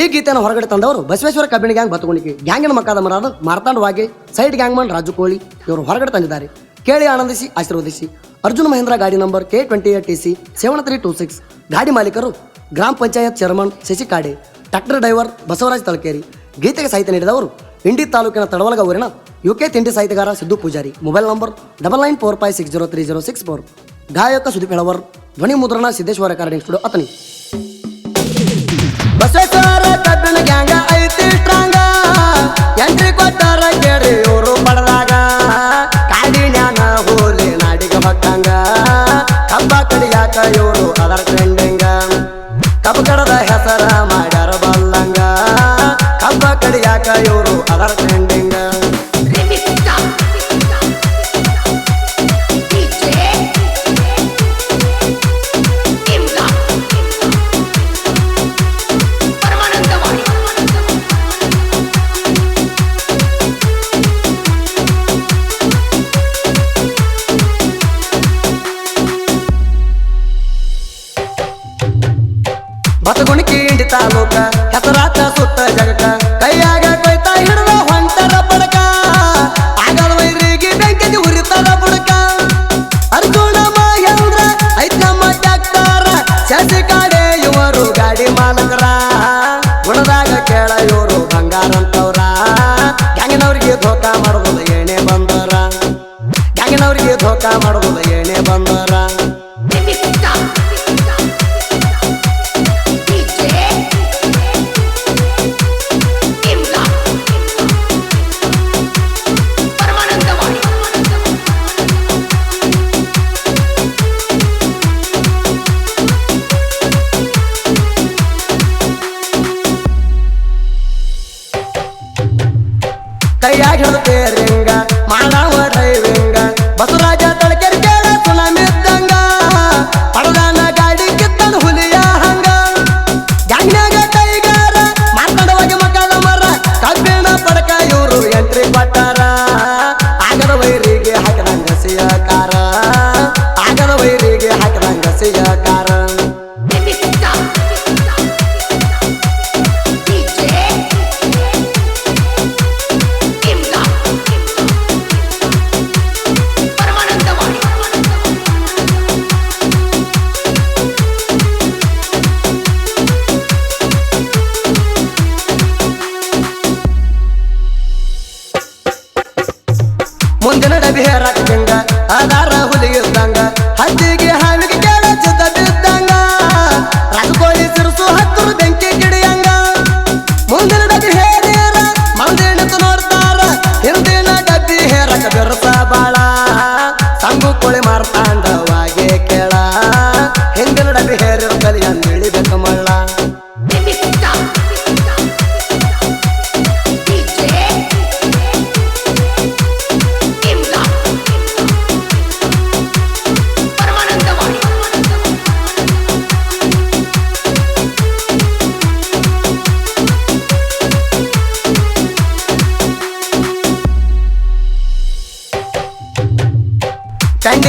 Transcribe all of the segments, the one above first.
ಈ ಗೀತೆಯನ್ನು ಹೊರಗಡೆ ತಂದವರು ಬಸವೇಶ್ವರ ಕಬ್ಬಿಣ ಗ್ಯಾಂಗ್ ಬತ್ತುಗುಣಿಕೆ ಗ್ಯಾಂಗಿನ ಮಕ್ಕದ ಮರಾದ ಮಾರ್ತಾಂಡವಾಗಿ ಸೈಡ್ ಗ್ಯಾಂಗ್ ಮನ್ ರಾಜು ಕೋಳಿ ಇವರು ಹೊರಗಡೆ ತಂದಿದ್ದಾರೆ. ಕೇಳಿ ಆನಂದಿಸಿ, ಆಶೀರ್ವದಿಸಿ. ಅರ್ಜುನ್ ಮಹೇಂದ್ರ ಗಾಡಿ number K twenty eight T C seven three two six ಗಾಡಿ ಮಾಲೀಕರು ಗ್ರಾಮ ಪಂಚಾಯತ್ ಚೇರ್ಮನ್ ಶಶಿ ಕಾಡೆ ಟ್ರಾಕ್ಟರ್ ಡ್ರೈವರ್ ಬಸವರಾಜ್ ತಳಕೇರಿ ಗೀತೆಗೆ ಸಾಹಿತ್ಯ ನೀಡಿದವರು ಇಂಡಿ ತಾಲೂಕಿನ ತಡವಲಗ ಊರಿನ ಯು ಕೆ ತಿಂಡಿ ಸಾಹಿತ್ಯಗಾರ Siddu Pujari. Mobile number double nine four five six zero three zero six four ಗಾಯಕ ಸುದೀಪ್ ಹೆಳವರ್, ಧ್ವನಿ ಮುದ್ರಣ ಸಿದ್ದೇಶ್ವರ ಕಾರಣ ಅತನಿ ಬಸವೇಶ್ವರ ಕಬ್ಬಿಣ ಗ್ಯಾಂಗ ಐತಿ ಸ್ಟ್ರಾಂಗ ಎಂಟ್ರಿ ಕೊಟ್ಟಾರ ಕೇಳಿ ಇವರು ಪಡೆದಾಗ ಕಾಡಿನ್ಯಾನ ಹೋಲಿ ನಾಡಿಗೆ ಹೊಟ್ಟಂಗ. ಕಬ್ಬ ಕಡಿಯಾಕ ಇವರು ಅದರ ಟ್ರೆಂಡಿಂಗ ಕಬ್ಬ ಕಡದ ಹೆಸರ ಮಾಡ್ಯಾರ ಬಲ್ಲಂಗ. ಕಬ್ಬ ಕಡಿಯಾಕ ಇವರು ಅದರ ಟ್ರೆಂಡಿಂಗ ಬತಗುಣಿಕಿ ಇಂಡಿ ತಾಲೂಕ, ಹೆಸರಾತ ಸುತ್ತ ಜಗಕ ಕೈಯಾಗ ಕೊಯ್ತ ಹಿಡಿದ ಹೊಂಟರ ಬಡಕ ಆಗಲ ವೈರಿಗೆ ಬೆಂಕಿಗೆ ಉರಿತದ ಬುಡಕ. ಅರ್ಜುನ ಮಹೇಂದ್ರ ಐತ್ ನಮ್ಮ ಟ್ಯಾಕ್ಟರ ಶಶಿ ಕಾಡೆ ಇವರು ಗಾಡಿ ಮಾಲಕರ. ಗುಣದಾಗ ಕೇಳ ಇವರು ಬಂಗಾರಂತವ್ರ. ಗ್ಯಾಂಗಿನವ್ರಿಗೆ ಧೋಕಾ ಮಾಡೋದಿಲ್ಲ ಏನೇ ಬಂದರ. ಗ್ಯಾಂಗಿನವ್ರಿಗೆ ಧೋಕಾ ಮಾಡೋದಿಲ್ಲ ಏನೇ ಬಂದರ. ಕೈಯಾಗ ಹಿಡ್ತೇರಿಂಗ ಮಾಡವ ಡ್ರೈವಿಂಗ ಬಸವರಾಜ ತಳಕೆರೆ ಕೇಳ ಸುನಾಮಿದ್ದಂಗ, ಪಡದಾನ ಗಾಡಿ ಕಿತ್ತನ ಹುಲಿಯ ಹಂಗ. ಗ್ಯಾಂಗ್ನ್ಯಾಗ ಟೈಗರ ಮಾತಾಡುವಾಗ ಮಕ್ಕಳ ಮರ, ಕಬ್ಬಿಣ ಪಡಕ ಇವರು ಎಂಟ್ರಿ ಕೊಟ್ಟಾರ. ಆಗದ ವೈರಿಗೆ ಹಾಕಿದಂಗ ಸಿಯಕಾರ, ಆಗದ ವೈರಿಗೆ ಮುಂದಿನ ಡಬಿ ಹೇರಾಕಂಗ ಆಧಾರ ಹುಲಿಯಿದ್ದಂಗ ಹತ್ತಿಗೆ ಹಾವಿಗೆ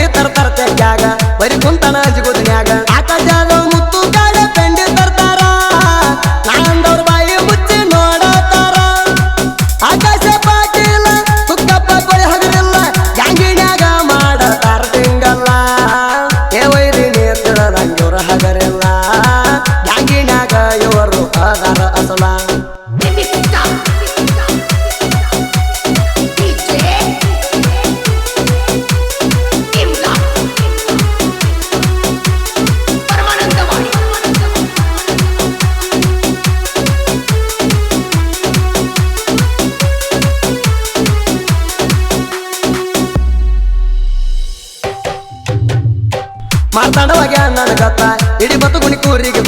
ತರ್ತಾರ ತೆಗ್ಯಾಗ ಬರೀ ಕುಂತನ ಜಿಗುದನ್ಯಾಗ. ಆಕಾಶದ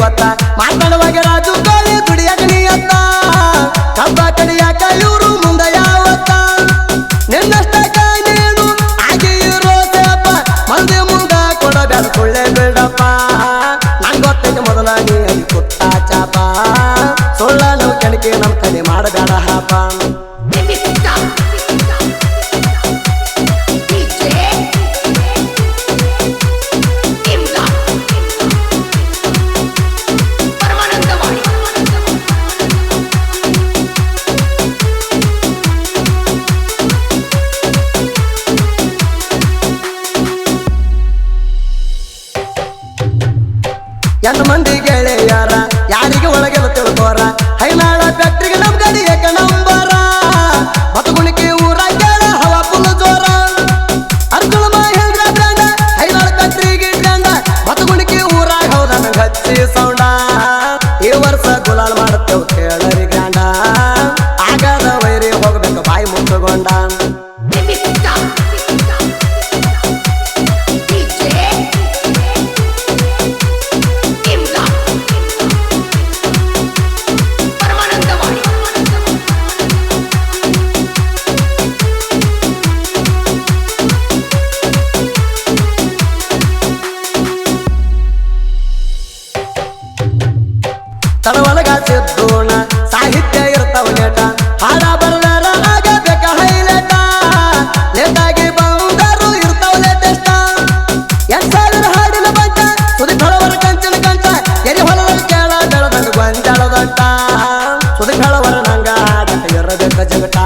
ಕೂರಿಗೆ ಗೊತ್ತ ಮಾತಾಡುವಾಗ ರಾಜು ಕೋಳಿ ದುಡಿಯಾಕ ನೀಯತ್ತ ಕಬ್ಬ ಕಡಿಯಾಕ ಇವರು ಮುಂದ ಯಾವತ್ತ. ನಿನ್ನಷ್ಟ ನೀನು, ಆಗಿ ಇರೋ ಸೇಪ. ಮಂದಿ ಮುಂದ ಕೊಡಬ್ಯಾಡ ಕೊಳ್ಳೆ ಬಿಡಪ್ಪ. ನಂಗ್ ಗೊತ್ತೈತೆ ಮೊದಲ ನೀ ಅಲ್ಲಿ ಕುತ್ತ ಚಾಪ. ಸುಳ್ಳ ನಾವು ಕೆಣಕಿ ನಮ್ ಕಡೆ ಮಾಡಬೇಡ ಹಾಪ. ಎಂಟು ಮಂದಿ ಗೆಳೆಯಾರ, ಯಾರಿಗೆ ಒಳಗೆಲ್ಲ ತಿಳ್ಕೋರ? ಹೈನಾಳ ಫ್ಯಾಕ್ಟ್ರಿಗೆ ನಮ್ ಗಡಿ ಏಕ ನಂಬರ ಮತಗುಣಿಕೆ ಊರ ಕೇಳ ಹವಾ ಫುಲ್ ಜೋರ. ಅರ್ಜುನ ಮಹೇಂದ್ರ ಬ್ರ್ಯಾಂಡ ಹೈನಾಳ ಫ್ಯಾಕ್ಟ್ರಿಗೆ ಬ್ರ್ಯಾಂಡ ಮತಗುಣಿಕೆ ಊರಾಗ ಹೌದ ಹಚ್ಚಿ ಸೌಂಡ. ಈ ವರ್ಷ ಗುಲಾಲ್ ಮಾಡ್ತೇವೆ ಕೇಳರಿ ತಡವಲಗ ಸಿದ್ದೋಣ ಸಾಹಿತ್ಯ ಇರ್ತಾವ ಲೇಟ. ಹಾಡ ಬರಲಾರ ಆಗಬೇಕ ಹೈಲೇಟ. ಲೇಟಾಗಿ ಬಂದರು ಇರ್ತಾವ ಲೇಟೆಸ್ಟ ಎರಡ್ ಸಾವಿರ ಹಾಡಿನ ಬಂಟ ಸುದಿ ಕಳವರ ಕಂಚಿನ ಕಂಟ ಎರಿ ಹೊಲದ ಕೇಳ ಬೆಳದಂಗ ಗೊಂಜಾಳದಂಟ ಸುದಿ ಕಳವರ ನಂಗ ಇರಬೇಕ ಜಗಟ